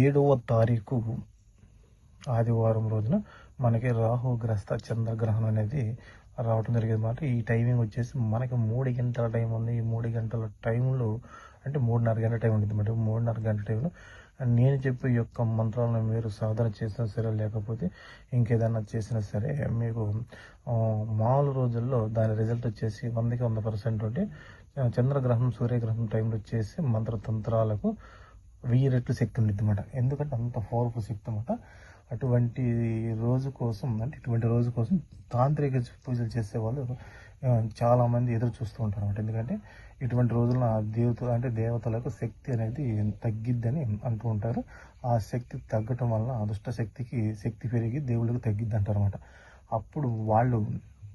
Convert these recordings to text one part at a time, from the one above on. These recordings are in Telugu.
ఏడవ తారీఖు ఆదివారం రోజున మనకి రాహు గ్రస్త చంద్రగ్రహణం అనేది రావటం జరిగింది అన్నమాట. ఈ టైమింగ్ వచ్చేసి మనకి మూడు గంటల టైం ఉంది. ఈ మూడు గంటల టైంలో అంటే మూడున్నర గంటల టైం ఉంటుంది అన్నమాట. మూడున్నర గంటల టైంలో నేను చెప్పే యొక్క మంత్రాలను మీరు సాధన చేసినా సరే లేకపోతే ఇంకేదైనా చేసినా సరే మీకు మామూలు రోజుల్లో దాని రిజల్ట్ వచ్చేసి వందకి వంద పర్సెంట్ ఉంటే చంద్రగ్రహం చంద్రగ్రహణం సూర్యగ్రహణం టైంలో వచ్చేసి మంత్రతంత్రాలకు వెయ్యి రెట్లు శక్తి ఉండిద్ది అనమాట ఎందుకంటే అంత పవర్ఫుల్ శక్తి అనమాట అటువంటి రోజు కోసం అంటే ఇటువంటి రోజు కోసం తాంత్రిక పూజలు చేసే వాళ్ళు ఎదురు చూస్తూ ఉంటారు అనమాట ఎందుకంటే ఇటువంటి రోజుల్లో ఆ దేవత అంటే దేవతలకు శక్తి అనేది తగ్గిద్దని అంటూ ఉంటారు. ఆ శక్తి తగ్గటం వల్ల అదృష్ట శక్తికి శక్తి పెరిగి దేవుళ్ళకి తగ్గిద్ది అంటారు అనమాట అప్పుడు వాళ్ళు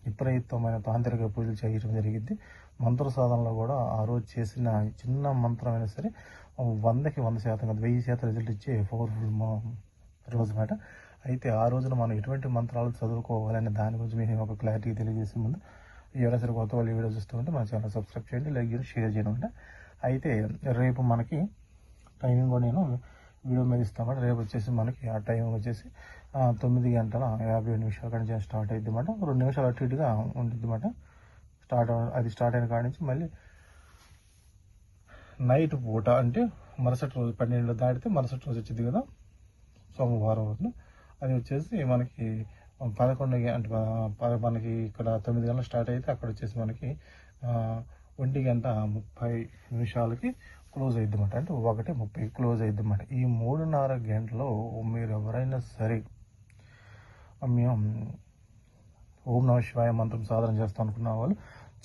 విపరీతమైన తాంత్రిక పూజలు చేయడం జరిగింది మంత్ర సాధనలో కూడా ఆ రోజు చేసిన చిన్న మంత్రం అయినా సరే వందకి వంద శాతం కాదు వెయ్యి శాతం రిజల్ట్ ఇచ్చే పవర్ఫుల్ రోజు మాట. అయితే ఆ రోజున మనం ఎటువంటి మంత్రాలు చదువుకోవాలనే దాని గురించి మేము ఒక క్లారిటీ తెలియజేసే ముందు ఎవరైనా సరే కొత్త వాళ్ళు వీడియో చూస్తూ ఉంటే మన ఛానల్ సబ్స్క్రైబ్ చేయండి లైక్ చేయండి షేర్ చేయండి అయితే రేపు మనకి టైమింగ్ కూడా నేను వీడియో మీద ఇస్తామాట రేపు వచ్చేసి మనకి ఆ టైమింగ్ వచ్చేసి తొమ్మిది గంటల యాభై నిమిషాల కాడి నుంచి స్టార్ట్ అవుతుంది అన్నమాట రెండు నిమిషాలు అటు ఇటుగా ఉంటుంది అన్నమాట స్టార్ట్ అది స్టార్ట్ అయిన కాడి నుంచి మళ్ళీ నైట్ పూట అంటే మరుసటి రోజు పన్నెండు దాటితే మరుసటి రోజు వచ్చింది కదా సోమవారం రోజున. అది వచ్చేసి మనకి పదకొండు అంటే పద- మనకి ఇక్కడ తొమ్మిది గంటల స్టార్ట్ అయితే అక్కడ వచ్చేసి మనకి ఒంటి గంట ముప్పై నిమిషాలకి క్లోజ్ అయిద్దమాట అంటే ఒకటి ముప్పై క్లోజ్ అయిద్దమాట ఈ మూడున్నర గంటలో మీరు ఎవరైనా సరే మేము ఓం నమ శివాయ మంత్రం సాధన చేస్తాం అనుకున్న వాళ్ళు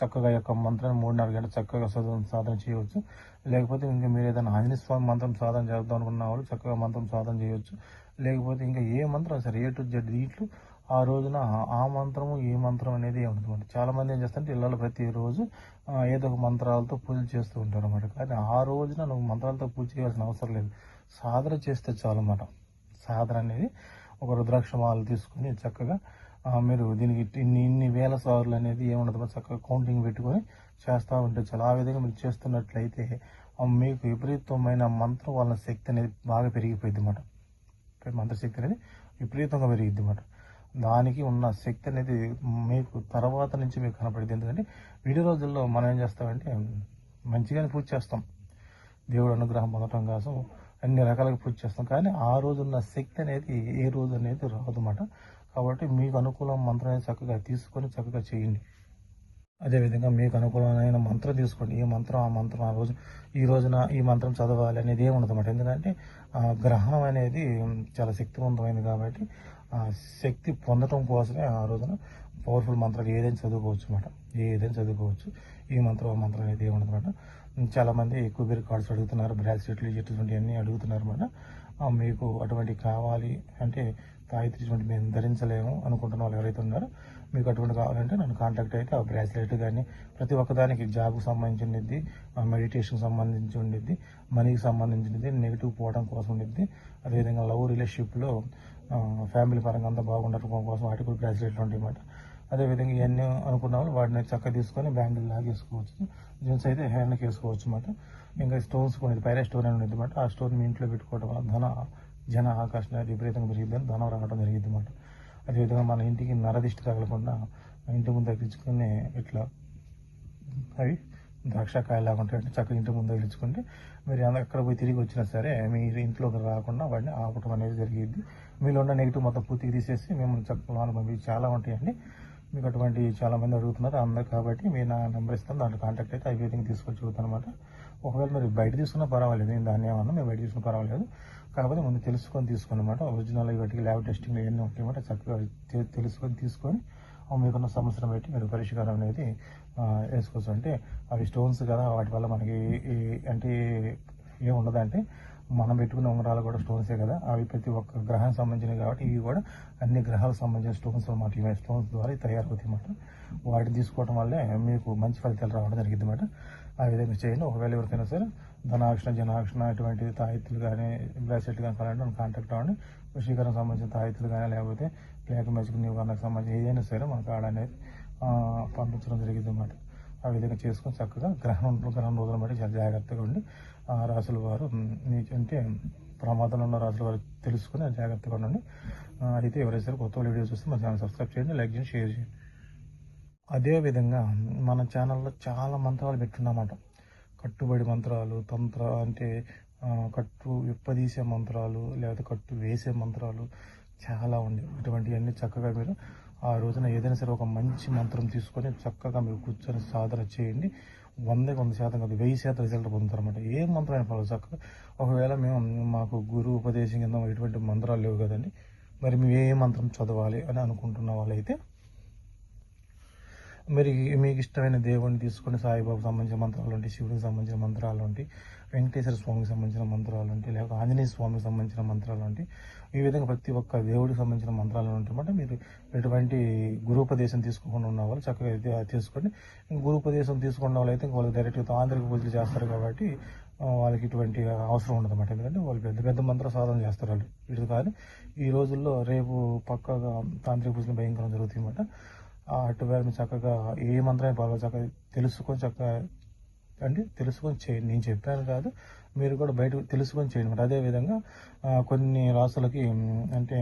చక్కగా యొక్క మంత్రాన్ని మూడున్నర గంటలు చక్కగా సాధన చేయవచ్చు. లేకపోతే ఇంకా మీరు ఏదైనా ఆంజనేయ స్వామి మంత్రం సాధన చేద్దాం అనుకున్న వాళ్ళు చక్కగా మంత్రం సాధన చేయవచ్చు. లేకపోతే ఇంకా ఏ మంత్రం సరే ఏ టు జెడ్ దీంట్లో ఆ రోజున ఆ మంత్రము ఈ మంత్రం అనేది ఉంటుంది చాలా మంది ఏం చేస్తారంటే ఇళ్ళలో ప్రతిరోజు ఏదో ఒక మంత్రాలతో పూజలు చేస్తూ ఉంటారు అన్నమాట కానీ ఆ రోజున నువ్వు మంత్రాలతో పూజ చేయాల్సిన అవసరం లేదు. సాధన చేస్తే చాలు అన్నమాట. సాధన అనేది ఒక రుద్రాక్షమాలు తీసుకుని చక్కగా మీరు దీనికి ఇన్ని ఇన్ని వేల సార్లు అనేది ఏముండదు. చక్కగా కౌంటింగ్ పెట్టుకొని చేస్తూ ఉంటే చాలా ఆ విధంగా మీరు చేస్తున్నట్లయితే మీకు విపరీతమైన మంత్రం వలన శక్తి అనేది బాగా పెరిగిపోయింది అన్నమాట మంత్రశక్తి అనేది విపరీతంగా పెరిగిద్ది అన్నమాట దానికి ఉన్న శక్తి అనేది మీకు తర్వాత నుంచి మీకు కనపడింది. ఎందుకంటే వీడి రోజుల్లో మనం ఏం చేస్తామంటే మంచిగానే పూజ చేస్తాం. దేవుడు అనుగ్రహం పొందడం కోసం అన్ని రకాలుగా పూజ చేస్తాం. కానీ ఆ రోజున్న శక్తి అనేది ఏ రోజు అనేది రాదు అన్నమాట కాబట్టి మీకు అనుకూలం మంత్రం చక్కగా తీసుకొని చక్కగా చేయండి. అదేవిధంగా మీకు అనుకూలమైన మంత్రం తీసుకోండి. ఈ మంత్రం ఆ మంత్రం ఆ రోజు ఈ రోజున ఈ మంత్రం చదవాలి అనేది ఏముండదన్నమాట. ఎందుకంటే ఆ గ్రహణం అనేది చాలా శక్తివంతమైనది కాబట్టి శక్తి పొందటం కోసమే ఆ రోజున పవర్ఫుల్ మంత్రాలు ఏదైనా చదువుకోవచ్చు అనమాట ఏదైనా చదువుకోవచ్చు. ఈ మంత్రం ఆ మంత్రం అనేది ఏముండదన్నమాట. చాలామంది చాలా మంది ఎక్కువ పేరు కార్డ్స్ అడుగుతున్నారు బ్రాస్లెట్లు ఇటువంటివన్నీ అడుగుతున్నారు అనమాట మీకు అటువంటి కావాలి అంటే గాయత్రి ఇటువంటి మేము ధరించలేము అనుకుంటున్న వాళ్ళు ఎవరైతే ఉన్నారో మీకు అటువంటి కావాలంటే నన్ను కాంటాక్ట్ అయితే ఆ బ్రాస్లెట్ కానీ ప్రతి ఒక్కదానికి జాబ్కి ఉండిద్ది మెడిటేషన్ సంబంధించి ఉండిద్ది మనీకి సంబంధించినది నెగిటివ్ పోవడం కోసం ఉండిద్ది. అదేవిధంగా లవ్ రిలేషన్షిప్లో ఫ్యామిలీ పరంగా అంతా బాగుండటం కోసం వాటికి కూడా బ్రాస్లెట్లు ఉంటాయి అన్నమాట అదేవిధంగా ఇవన్నీ అనుకున్న వాళ్ళు వాటిని చక్క తీసుకొని బ్యాంగిల్ లాగేసుకోవచ్చు జీన్స్ అయితే హ్యాండ్కి వేసుకోవచ్చు అన్నమాట. ఇంకా స్టోన్స్ కొన్ని పైరే స్టోన్ అని ఉంది అన్నమాట. ఆ స్టోన్ మీ ఇంట్లో పెట్టుకోవడం వల్ల ధన జన ఆకర్షణ విపరీతంగా పెరిగిద్దని ధనం రావడం జరిగింది అన్నమాట. అదేవిధంగా మన ఇంటికి నరదిష్టి తగలకుండా ఇంటి ముందు తగ్గించుకునే ఇట్లా అవి ద్రాక్షకాయలాగా ఉంటాయంటే చక్కగా ఇంటి ముందు తగిలించుకుంటే మీరు ఎక్కడ పోయి తిరిగి వచ్చినా సరే మీ ఇంట్లోకి రాకుండా వాడిని ఆపటం అనేది జరిగింది మీలో ఉన్న నెగిటివ్ మొత్తం పూర్తిగా తీసేసి మిమ్మల్ని చక్కగా పంపి చాలా ఉంటాయండి. మీకు అటువంటి చాలా మంది అడుగుతున్నారు అందరు కాబట్టి మీరు నా నెంబర్ ఇస్తాను దాంట్లో కాంటాక్ట్ అయితే అవి విధంగా తీసుకొచ్చి అనమాట ఒకవేళ మీరు బయట తీసుకున్నా పర్వాలేదు నేను దాన్ని ఏమన్నా మీరు బయట తీసుకున్నా పర్వాలేదు. కాకపోతే ముందు తెలుసుకొని తీసుకుని అనమాట ఒరిజినల్ వాటికి ల్యాబ్ టెస్టింగ్ ఇవన్నీ ఉంటాయన్నమాట చక్కగా తెలుసుకొని తీసుకొని మీకున్న సమస్యను బట్టి మీరు పరిష్కారం అనేది వేసుకోవచ్చు. అంటే అవి స్టోన్స్ కదా వాటి వల్ల మనకి అంటే ఏముండదంటే ఉండదంటే మనం పెట్టుకున్న ఉంగరాలు కూడా స్టోన్సే కదా. అవి ప్రతి ఒక్క గ్రహానికి సంబంధించినవి కాబట్టి ఇవి కూడా అన్ని గ్రహాలకు సంబంధించిన స్టోన్స్ అనమాట ఇవి స్టోన్స్ ద్వారా తయారవుతాయి అన్నమాట. వాటిని తీసుకోవడం వల్లే మీకు మంచి ఫలితాలు రావడం జరిగింది అన్నమాట ఆ విధంగా చేయండి ఒకవేళ ఎవరికైనా సరే ధనాక్షణ జనాక్షణ ఇటువంటి తాయిత్తులు కానీ బ్రాసెట్లు కానీ కావాలంటే మనం కాంటాక్ట్ అవ్వండి. వశీకరణ సంబంధించిన తాయిత్తులు కానీ లేకపోతే బ్లాక్ మ్యాజిక్ నివారణకు సంబంధించి ఏదైనా సరే మనకు ఆడ అనేది పంపించడం జరిగింది అన్నమాట. ఆ విధంగా చేసుకొని చక్కగా గ్రహణం గ్రహణం రోజులు బట్టి చాలా జాగ్రత్తగా ఉండి ఆ రాసుల వారు అంటే ప్రమాదంలో ఉన్న రాసుల వారు తెలుసుకొని జాగ్రత్తగా ఉండండి. అయితే ఎవరైతే సరే కొత్త వీడియో చూస్తే మన ఛానల్ సబ్స్క్రైబ్ చేయండి లైక్ చేయండి షేర్ చేయండి. అదే విధంగా మన ఛానల్లో చాలా మంత్రాలు పెట్టున్నమాట కట్టుబడి మంత్రాలు తంత్ర అంటే కట్టు విప్పదీసే మంత్రాలు లేకపోతే కట్టు వేసే మంత్రాలు చాలా ఉంది ఇటువంటివన్నీ చక్కగా మీరు ఆ రోజున ఏదైనా సరే ఒక మంచి మంత్రం తీసుకొని చక్కగా మీరు కూర్చొని సాధన చేయండి. వందకి వంద శాతం కాదు వెయ్యి శాతం రిజల్ట్ పొందుతారనమాట ఏ మంత్రం అయినా పర్వాలేదు చక్కగా. ఒకవేళ మేము మాకు గురువు ఉపదేశం కింద ఇటువంటి మంత్రాలు లేవు కదండి మరి మేము ఏ మంత్రం చదవాలి అని అనుకుంటున్న వాళ్ళైతే మీరు మీకు ఇష్టమైన దేవుడిని తీసుకొని సాయిబాబుకి సంబంధించిన మంత్రాలు ఉంటాయి శివుడికి సంబంధించిన మంత్రాలు ఉంటాయి వెంకటేశ్వర స్వామికి సంబంధించిన మంత్రాలు ఉంటాయి లేకపోతే ఆంజనేయ స్వామికి సంబంధించిన మంత్రాలు ఉంటాయి. ఈ విధంగా ప్రతి ఒక్క దేవుడికి సంబంధించిన మంత్రాలు ఉంటాయన్నమాట మీరు ఎటువంటి గురుపదేశం తీసుకోకుండా ఉన్న వాళ్ళు చక్కగా ఇది గురుపదేశం తీసుకున్న వాళ్ళు అయితే వాళ్ళు డైరెక్ట్గా తాంత్రిక పూజలు చేస్తారు కాబట్టి వాళ్ళకి ఇటువంటి అవసరం ఉండదన్నమాట ఎందుకంటే వాళ్ళు పెద్ద పెద్ద మంత్ర సాధన చేస్తారు వాళ్ళు. వీటి కానీ ఈ రోజుల్లో రేపు పక్కగా తాంత్రిక పూజలు భయంకరం జరుగుతాయి అన్నమాట. ఆ అటువేళ చక్కగా ఏ మంత్రమే బాగా చక్కగా తెలుసుకొని చక్కగా అండి తెలుసుకొని చేయండి. నేను చెప్పాను కాదు మీరు కూడా బయట తెలుసుకొని చేయండి. అదే అదేవిధంగా కొన్ని రాసులకి అంటే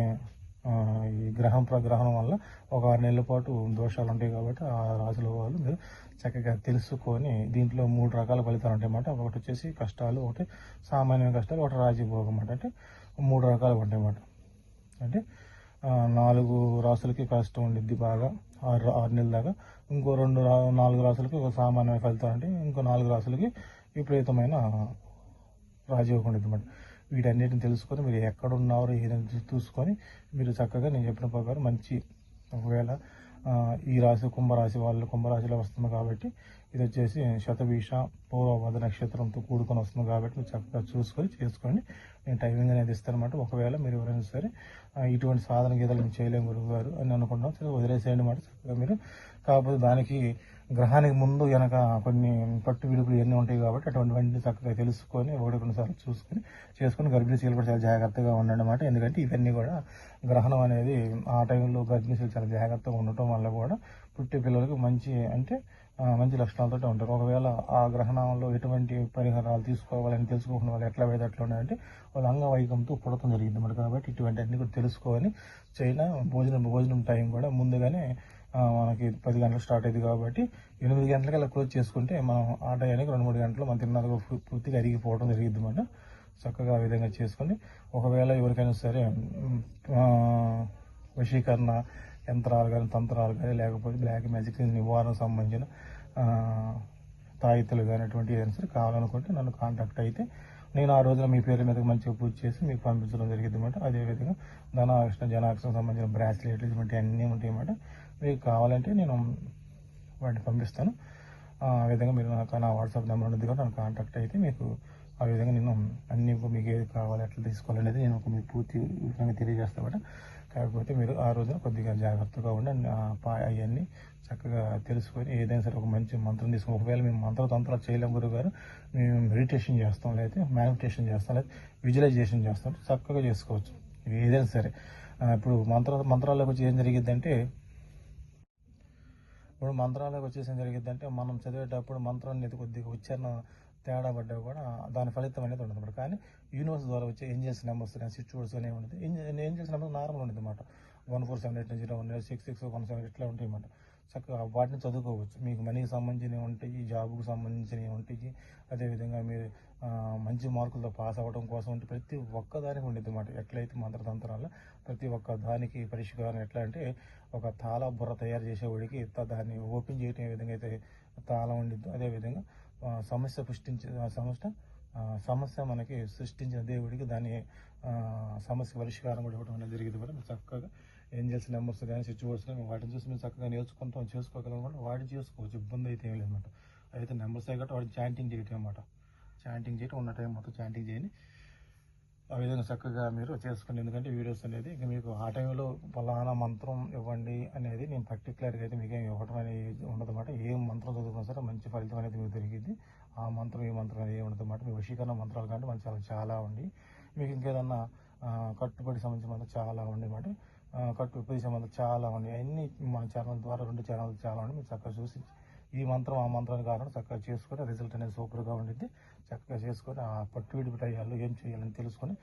ఈ గ్రహం ప్రగ్రహణం వల్ల ఒక ఆరు నెలల పాటు దోషాలు ఉంటాయి కాబట్టి ఆ రాసుల వాళ్ళు మీరు చక్కగా తెలుసుకొని దీంట్లో మూడు రకాల ఫలితాలు ఉంటాయి అన్నమాట. ఒకటి వచ్చేసి కష్టాలు ఒకటి సామాన్య కష్టాలు ఒకటి రాజీభోగం అంటే మూడు రకాలు ఉంటాయి అన్నమాట. అంటే నాలుగు రాసులకి కష్టం ఉండిద్ది బాగా. ఆరు ఆరు నెలల దాకా. ఇంకో రెండు నాలుగు రాసులకి ఒక సామాన్యమైన ఫలితం అంటే ఇంకో నాలుగు రాసులకి విపరీతమైన రాజయోగం ఉండేది అనమాట వీటన్నిటిని తెలుసుకొని మీరు ఎక్కడ ఉన్నారో ఏదైనా చూసుకొని మీరు చక్కగా నేను చెప్పిన ప్రకారం మంచి ఒకవేళ ఈ రాశి కుంభరాశి వాళ్ళు కుంభరాశిలో వస్తుంది కాబట్టి ఇది వచ్చేసి శతభీష పూర్వవధ నక్షత్రంతో కూడుకొని వస్తుంది కాబట్టి మీరు చక్కగా చూసుకొని చేసుకోండి. నేను టైమింగ్ అనేది ఇస్తాను అనమాట ఒకవేళ మీరు ఎవరైనా సరే ఇటువంటి సాధన గీతలు మేము చేయలేము గురువు గారు అని అనుకుంటున్నాం సరే వదిలేసేయండి మాట చక్కగా మీరు. కాకపోతే దానికి గ్రహానికి ముందు వెనక కొన్ని పట్టు విడుపులు ఇవన్నీ ఉంటాయి కాబట్టి అటువంటివన్నీ చక్కగా తెలుసుకొని ఒకటి రెండు సార్లు చూసుకొని చేసుకొని గర్భిణీ స్త్రీలు కూడా చాలా జాగ్రత్తగా ఉండండి అన్నమాట. ఎందుకంటే ఇవన్నీ కూడా గ్రహణం అనేది ఆ టైంలో గర్భిణీ స్త్రీలు చాలా జాగ్రత్తగా ఉండటం వల్ల కూడా పుట్టే పిల్లలకు మంచి అంటే మంచి లక్షణాలతో ఉంటారు. ఒకవేళ ఆ గ్రహణంలో ఎటువంటి పరిహారాలు తీసుకోవాలని తెలుసుకోకుండా వాళ్ళు ఎట్లా అయితే అట్లా ఉన్నాయంటే వాళ్ళు అంగవైకంతో పుడతం జరిగింది అన్నమాట కాబట్టి ఇటువంటి అన్ని కూడా తెలుసుకొని చైనా భోజనం భోజనం టైం కూడా ముందుగానే మనకి పది గంటలకు స్టార్ట్ అయింది కాబట్టి ఎనిమిది గంటలకి అలా క్లోజ్ చేసుకుంటే మనం ఆ టైంకి రెండు మూడు గంటలు మన తిన్నది పూర్తిగా అరిగిపోవడం జరిగింది అన్నమాట. చక్కగా ఆ విధంగా చేసుకొని ఒకవేళ ఎవరికైనా సరే వశీకరణ యంత్రాలు కానీ తంత్రాలు కానీ లేకపోతే బ్లాక్ మ్యాజిక్ నివారణ సంబంధించిన తాయితలు కానీ అటువంటి ఏదైనా సరే కావాలనుకుంటే నన్ను కాంటాక్ట్ అయితే నేను ఆ రోజున మీ పేరు మీద మంచిగా పూజ చేసి మీకు పంపించడం జరిగింది అనమాట అదేవిధంగా ధనాకృష్ణ జనాకృష్ణ సంబంధించిన బ్రాస్లెట్లు ఇటువంటి అన్నీ ఉంటాయి అన్నమాట. మీకు కావాలంటే నేను వాటిని పంపిస్తాను. ఆ విధంగా మీరు నాకు నా వాట్సాప్ నెంబర్ ఉన్నది కూడా నాకు కాంటాక్ట్ అయితే మీకు ఆ విధంగా నేను అన్ని మీకు ఏది కావాలి ఎట్లా తీసుకోవాలనేది నేను ఒక మీకు పూర్తి విధంగా తెలియజేస్తాను కాకపోతే మీరు ఆ రోజున కొద్దిగా జాగ్రత్తగా ఉండి అవన్నీ చక్కగా తెలుసుకొని ఏదైనా సరే ఒక మంచి మంత్రం తీసుకుని ఒకవేళ మేము మంత్ర తంత్రాలు చేయలేము గురువు గారు మేము మెడిటేషన్ చేస్తాం లేదా మేనిఫిటేషన్ చేస్తాం లేదా విజువలైజేషన్ చేస్తాం చక్కగా చేసుకోవచ్చు. ఏదైనా సరే. ఇప్పుడు మంత్ర మంత్రాల వచ్చి ఏం జరిగిద్దంటే ఇప్పుడు మంత్రాలకు వచ్చేసి ఏం జరిగిద్దంటే మనం చదివేటప్పుడు మంత్రాన్ని కొద్దిగా ఉచ్చారణ తేడా పడ్డా కూడా దాని ఫలితం అనేది ఉండదు కానీ యూనివర్స్ ద్వారా వచ్చే ఏంజల్స్ నెంబర్స్ కానీ స్విచ్ కానీ అనేవి ఉంటుంది ఏంజల్స్ నెంబర్స్ నార్మల్ ఉంటుంది అనమాట one four seven eight zero one six six one seven ఇట్లా ఉంటాయి అన్నమాట. చక్కగా వాటిని చదువుకోవచ్చు. మీకు మనీకి సంబంధించినవి ఉంటాయి జాబ్కు సంబంధించినవి ఉంటాయి. అదేవిధంగా మీరు మంచి మార్కులతో పాస్ అవ్వడం కోసం ప్రతి ఒక్క దానికి ఉండేది మాట. ఎట్లయితే మంత్రతంత్రాల్లో ప్రతి ఒక్క దానికి పరిష్కారం ఎట్లా అంటే ఒక తాళ బుర్ర తయారు చేసేవాడికి త- దాన్ని ఓపెన్ చేయటం ఏ విధంగా అయితే తాళం ఉండిద్దో అదేవిధంగా సమస్య పుష్టించే సమస్య సమస్య మనకి సృష్టించిన దేవుడికి దాని సమస్య పరిష్కారం కూడా ఇవ్వడం అనేది జరిగింది కూడా చక్కగా ఏంజల్స్ నెంబర్స్ కానీ సిచ్యువేట్స్ కానీ వాటిని చూసి మేము చక్కగా నేర్చుకుంటాం చేసుకోగలం కూడా వాటిని చేసుకోవచ్చు ఇబ్బంది అయితే ఏం లేదన్నమాట. అయితే నెంబర్స్ కాబట్టి వాటి చాంటింగ్ చేయటం అనమాట చాంటింగ్ చేయటం ఉన్న టైం మొత్తం చాంటింగ్ చేయండి ఆ విధంగా చక్కగా మీరు చేసుకోండి. ఎందుకంటే వీడియోస్ అనేది ఇక మీకు ఆ టైంలో ఫలానా మంత్రం ఇవ్వండి అనేది నేను పర్టికులర్గా అయితే మీకు ఏం ఇవ్వడం అనేది ఉండదన్నమాట ఏ మంత్రం చదువుకున్నా సరే మంచి ఫలితం అనేది మీకు దొరికింది ఆ మంత్రం ఏ మంత్రం అనేది ఉండదు మీ వశీకరణ మంత్రాలు కంటే మంచి చాలా చాలా ఉండి మీకు ఇంకేదన్నా కట్టుబడి సంబంధించిన మంత్రం చాలా ఉండి కట్టు విపరీత సంబంధం చాలా ఉన్నాయి అన్ని మన ఛానల్ ద్వారా రెండు ఛానల్ చాలా ఉన్నాయి. మీరు చక్కగా చూసి ఈ మంత్రం ఆ మంత్రాన్ని కాకుండా చక్కగా చేసుకొని రిజల్ట్ అనేది సూపర్గా ఉండిద్ది. చక్కగా చేసుకొని ఆ పట్టు విడిపి అయ్యాలో ఏం చేయాలని తెలుసుకొని